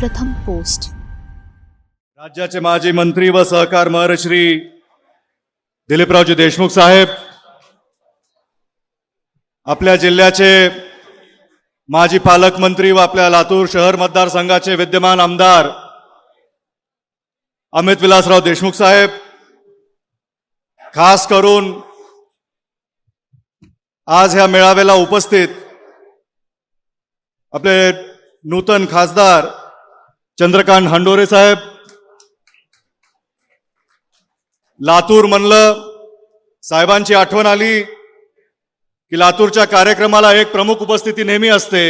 प्रथम पोस्ट. राज्याचे माजी मंत्री व सहकार महर्षी दिलीपरावजी देशमुख साहेब आपल्या जिल्ह्याचे माजी पालकमंत्री व आपल्या लातूर शहर मतदारसंघाचे विद्यमान आमदार अमित विलासराव देशमुख साहेब खास करून आज ह्या मेळाव्याला उपस्थित आपले नूतन खासदार चंद्रकांत हंडोरे साहेब लातूर म्हणलं साहेबांची आठवण आली की लातूरच्या कार्यक्रमाला एक प्रमुख उपस्थिती नेहमी असते.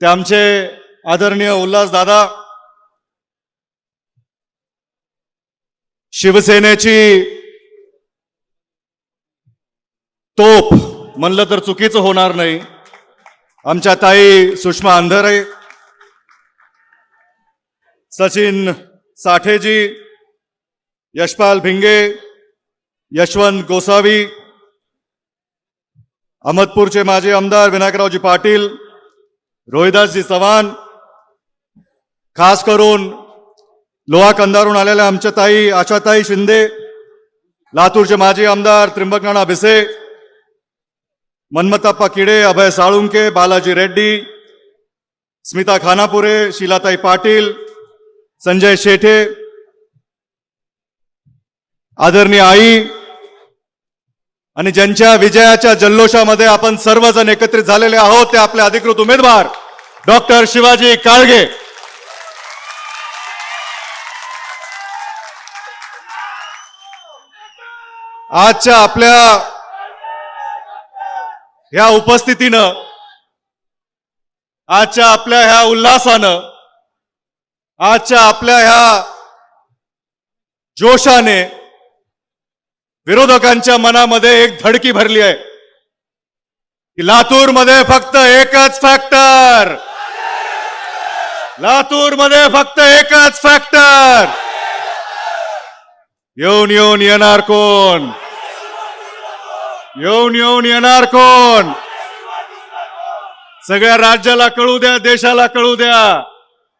ते आमचे आदरणीय उल्हास दादा शिवसेनेची तोप म्हणलं तर चुकीचं होणार नाही. आमच्या ताई सुषमा अंधरे सचिन साठेजी यशपाल भिंगे यशवंत गोसावी अहमदपूरचे माजी आमदार विनायकरावजी पाटील रोहिदासजी चव्हाण खास करून लोहा कंदारून आलेल्या आमच्या ताई आशाताई शिंदे लातूरचे माजी आमदार त्र्यंबकनाना भिसे मन्मताप्पा किडे अभय साळुंके बालाजी रेड्डी स्मिता खानापुरे शीलाताई पाटील संजय शेठे आदरणीय आई आणि ज्यांच्या विजयाच्या जल्लोषामध्ये आपण सर्वजण एकत्रित झालेले आहोत ते आपले अधिकृत उमेदवार डॉक्टर शिवाजी काळगे. आजच्या आपल्या ह्या उपस्थितीनं आजच्या आपल्या ह्या उल्हासानं आजच्या आपल्या ह्या जोशाने विरोधकांच्या मनामध्ये एक धडकी भरली आहे. की लातूरमध्ये फक्त एकच फॅक्टर लातूरमध्ये फक्त एकच फॅक्टर येऊन येऊन येणार कोण? येऊन येऊन येणार कोण? सगळ्या राज्याला कळू द्या देशाला कळू द्या.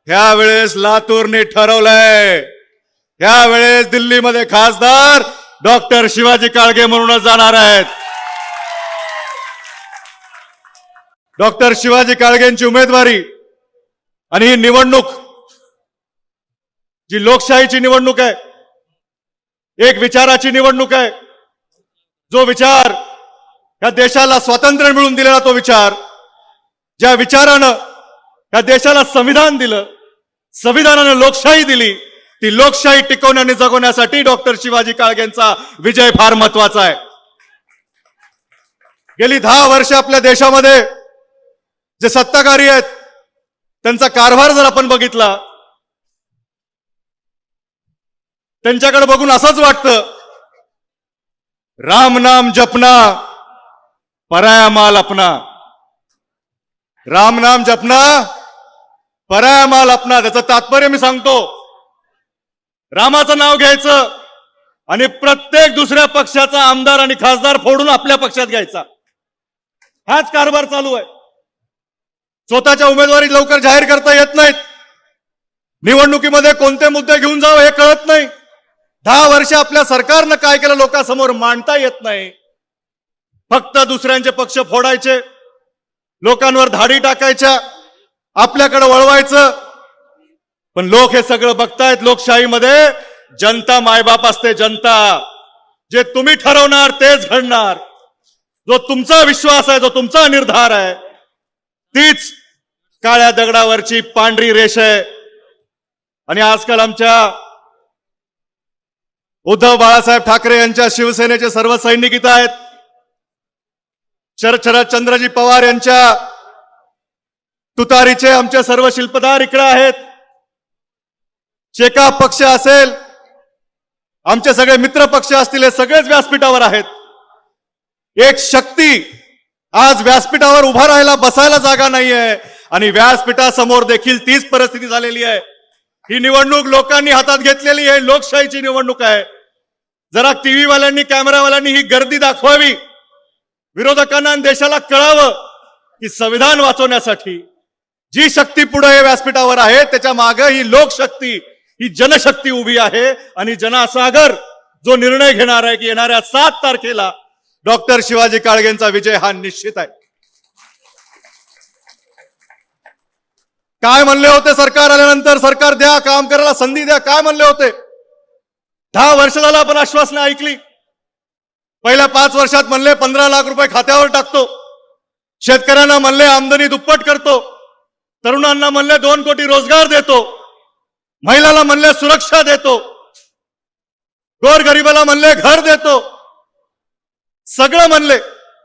ह्या वेळेस लातूरने ठरवलंय. ह्या वेळेस दिल्लीमध्ये खासदार डॉक्टर शिवाजी काळगे म्हणूनच जाणार आहेत. डॉक्टर शिवाजी काळगेंची उमेदवारी आणि ही निवडणूक जी लोकशाहीची निवडणूक आहे एक विचाराची निवडणूक आहे. जो विचार या देशाला स्वातंत्र्य मिळून दिलेला तो विचार ज्या विचारानं या देशाला संविधान दिलं संविधानानं लोकशाही दिली. ती लोकशाही टिकवून आणि जगवण्यासाठी डॉक्टर शिवाजी काळगेंचा विजय फार महत्त्वाचा आहे. गेली दहा वर्ष आपल्या देशामध्ये जे सत्ताधारी आहेत त्यांचा कारभार जर आपण बघितला त्यांच्याकडे बघून असंच वाटतं राम नाम जपना पराया माल अपना. राम नाम जपना पराया माल आपणार त्याचं तात्पर्य मी सांगतो. रामाचं नाव घ्यायचं आणि प्रत्येक दुसऱ्या पक्षाचा आमदार आणि खासदार फोडून आपल्या पक्षात घ्यायचा. हाच कारभार चालू आहे. स्वतःच्या उमेदवारी लवकर जाहीर करता येत नाहीत. निवडणुकीमध्ये कोणते मुद्दे घेऊन जावं हे कळत नाही. दहा वर्ष आपल्या सरकारनं काय केलं लोकांसमोर मांडता येत नाही. फक्त दुसऱ्यांचे पक्ष फोडायचे. लोकांवर धाडी टाकायच्या. आपल्याकडे वळवायचं. पण लोक हे सगळं बघतायत लोकशाहीमध्ये. जनता मायबाप असते जनता. जे तुम्ही ठरवणार तेच घडणार. जो तुमचा विश्वास आहे जो तुमचा निर्धार आहे तीच काळ्या दगडावरची पांढरी रेष आहे. आणि आजकाल आमच्या उद्धव बाळासाहेब ठाकरे यांच्या शिवसेनेचे सर्व सैनिक इथं आहेत. शरद शरदचंद्रजी पवार यांच्या तुतारीचे आमचे सर्व शिल्पदार इकडे आहेत. शेका पक्ष असेल आमचे सगळे मित्र पक्ष असतील हे सगळेच व्यासपीठावर आहेत. एक शक्ती आज व्यासपीठावर उभा राहायला बसायला जागा नाहीये. आणि व्यासपीठासमोर देखील तीच परिस्थिती झालेली आहे. ही निवडणूक लोकांनी हातात घेतलेली आहे लोकशाहीची निवडणूक आहे. जरा टीव्ही वाल्यांनी कॅमेरावाल्यांनी ही गर्दी दाखवावी. विरोधकांना आणि देशाला कळावं की संविधान वाचवण्यासाठी जी शक्ती पुढे व्यासपीठावर आहे त्याच्यामागे ही लोकशक्ती ही जनशक्ती उभी आहे. आणि जनसागर जो निर्णय घेणार आहे की येणाऱ्या सात तारखेला डॉक्टर शिवाजी काळगेंचा विजय हा निश्चित आहे. काय म्हणले होते सरकार आल्यानंतर? सरकार द्या काम करायला संधी द्या. काय म्हणले होते? दहा वर्ष झालं आपण आश्वासनं ऐकली. पहिल्या पाच वर्षात म्हणले पंधरा लाख रुपये खात्यावर टाकतो. शेतकऱ्यांना म्हणले आमदनी दुप्पट करतो. तरुणांना म्हणले दोन कोटी रोजगार देतो. महिलाला म्हणले सुरक्षा देतो. गोरगरिबाला म्हणले घर देतो. सगळं म्हणले.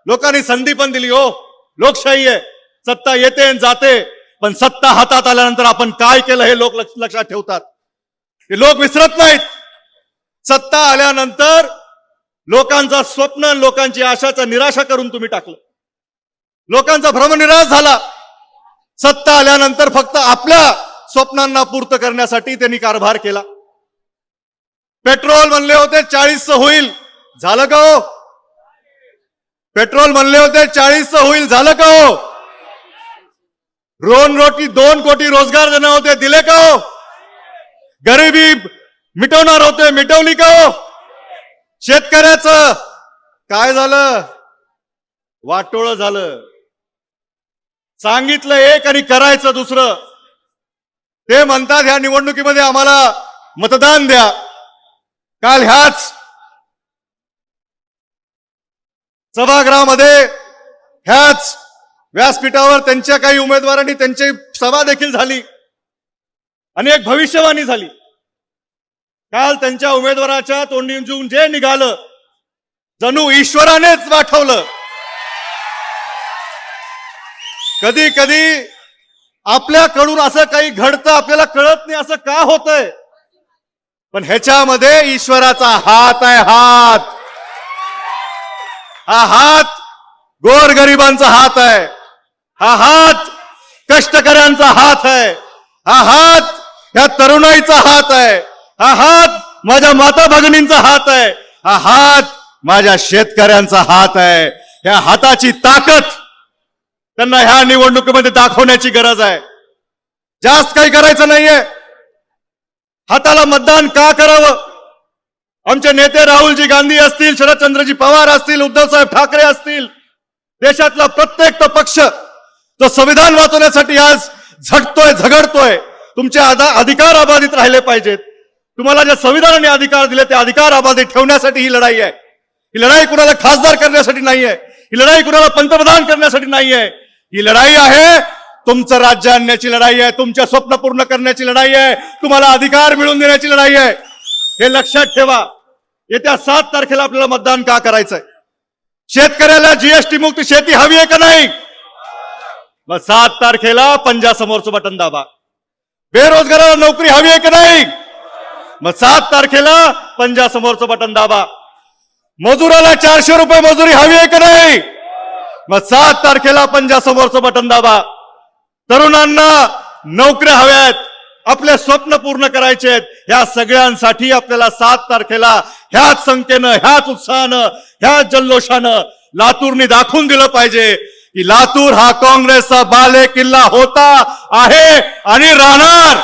लोकांनी संधी पण दिली हो. लोकशाही आहे. सत्ता येते आणि जाते. पण सत्ता हातात आल्यानंतर आपण काय केलं हे लोक लक्ष- लक्षात ठेवतात. हे लोक विसरत नाहीत. सत्ता आल्यानंतर लोकांचा स्वप्न लोकांची आशाचा निराशा करून तुम्ही टाकलं. लोकांचा भ्रमनिराश झाला. सत्ता आल्यानंतर फक्त आपल्या स्वप्नांना पूर्त करण्यासाठी त्यांनी कारभार केला. पेट्रोल म्हणले होते चाळीस होईल झालं का हो? पेट्रोल म्हणले होते चाळीसचं होईल झालं का हो? रोन रोटी दोन कोटी रोजगार देणार होते दिले का हो? गरिबी मिटवणार होते मिटवली का हो? शेतकऱ्याचं काय झालं? वाटोळ झालं. सांगितलं एक आणि करायचं दुसरं. ते म्हणतात ह्या निवडणुकीमध्ये आम्हाला मतदान द्या. काल ह्याच सभागृहामध्ये ह्याच व्यासपीठावर त्यांच्या काही उमेदवारांनी त्यांची सभा देखील झाली आणि एक भविष्यवाणी झाली. काल त्यांच्या उमेदवाराच्या तोंडीतून जे निघालं जणू ईश्वरानेच पाठवलं कधी कधी आपल्याकडून असं काही घडतं आपल्याला कळत नाही असं का होतंय? पण ह्याच्यामध्ये ईश्वराचा हात आहे हात. हा हात गोरगरिबांचा हात आहे. हा हात कष्टकऱ्यांचा हात आहे. हा हात ह्या तरुणाईचा हात आहे. हा हात माझ्या माता भगिनींचा हात आहे. हा हात माझ्या शेतकऱ्यांचा हात आहे. ह्या हाताची ताकद त्यांना ह्या निवडणुकीमध्ये दाखवण्याची गरज आहे. जास्त काही करायचं नाहीये. हाताला मतदान का करावं? आमचे नेते राहुलजी गांधी असतील शरदचंद्रजी पवार असतील उद्धवसाहेब ठाकरे असतील देशातला प्रत्येक तो पक्ष तो संविधान वाचवण्यासाठी आज झटतोय झगडतोय तुमचे आधा- अधिकार अबाधित राहिले पाहिजेत. तुम्हाला जे संविधानाने अधिकार दिले ते अधिकार अबाधित ठेवण्यासाठी ही लढाई आहे. ही लढाई कुणाला खासदार करण्यासाठी नाहीये. ही लढाई कुणाला पंतप्रधान करण्यासाठी नाहीये. ही लढाई आहे. तुमचं राज्य आणण्याची लढाई आहे. तुमच्या स्वप्न पूर्ण करण्याची लढाई आहे. तुम्हाला अधिकार मिळवून देण्याची लढाई आहे. हे लक्षात ठेवा. येत्या सात तारखेला आपल्याला मतदान का करायचंय? शेतकऱ्याला जीएसटी मुक्त शेती हवी आहे का नाही? मग सात तारखेला पंजा समोरचं बटन दाबा. बेरोजगाराला नोकरी हवी आहे का नाही? मग सात तारखेला पंजा समोरचं बटन दाबा. मजुराला चारशे रुपये मजुरी हवी आहे का नाही? मग सात तारखेला पंजा समोरचं बटन दाबा. तरुणांना नोकऱ्या हव्यात आपले स्वप्न पूर्ण करायचे आहेत. ह्या सगळ्यांसाठी आपल्याला सात तारखेला ह्याच संख्येनं ह्याच उत्साहानं ह्याच जल्लोषानं लातूरनी दाखवून दिलं पाहिजे की लातूर हा काँग्रेसचा बाले किल्ला होता आहे आणि राहणार.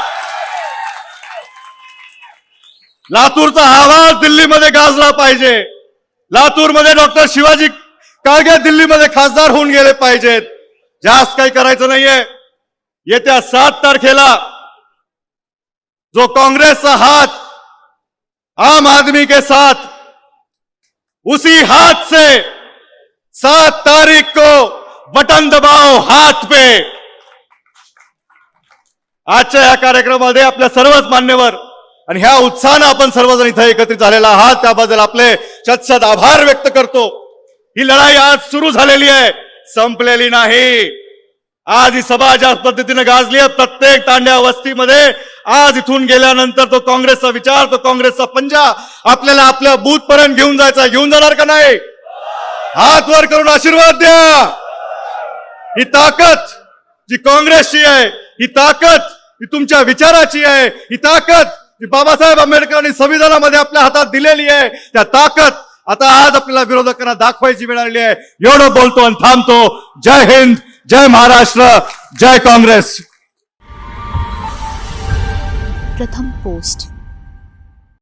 लातूरचा आवाज दिल्लीमध्ये गाजला पाहिजे. लातूरमध्ये डॉक्टर शिवाजी काळगे दिल्लीमध्ये खासदार होऊन गेले पाहिजेत. जास्त काही करायचं नाहीये. येत्या सात तारखेला जो काँग्रेसचा हात आम आदमी के साथ उसी हाथ से सात तारीख को बटन दबाओ हाथ पे. आजच्या या कार्यक्रमामध्ये आपल्या सर्वच मान्यवर आणि ह्या उत्साहानं आपण सर्वजण इथं एकत्रित झालेला आहात. त्याबद्दल आपले शतशत आभार व्यक्त करतो. ही लढाई आज सुरू झालेली आहे. संपलेली नाही. आज ही सभा ज्या पद्धतीने गाजली आहे प्रत्येक तांड्या वस्तीमध्ये आज इथून गेल्यानंतर तो काँग्रेसचा विचार तो काँग्रेसचा पंजा आपल्याला आपल्या बूथ पर्यंत घेऊन जायचा. घेऊन जाणार का नाही? हात वर करून आशीर्वाद द्या. ही ताकद जी काँग्रेसची आहे ही ताकद ही तुमच्या विचाराची आहे ही ताकद जी बाबासाहेब आंबेडकरांनी संविधानामध्ये आपल्या हातात दिलेली आहे त्या ताकद आता आज आपल्याला विरोधकांना दाखवायची वेळ आहे. एवढं बोलतो आणि थांबतो. जय हिंद जय महाराष्ट्र जय काँग्रेस. प्रथम पोस्ट.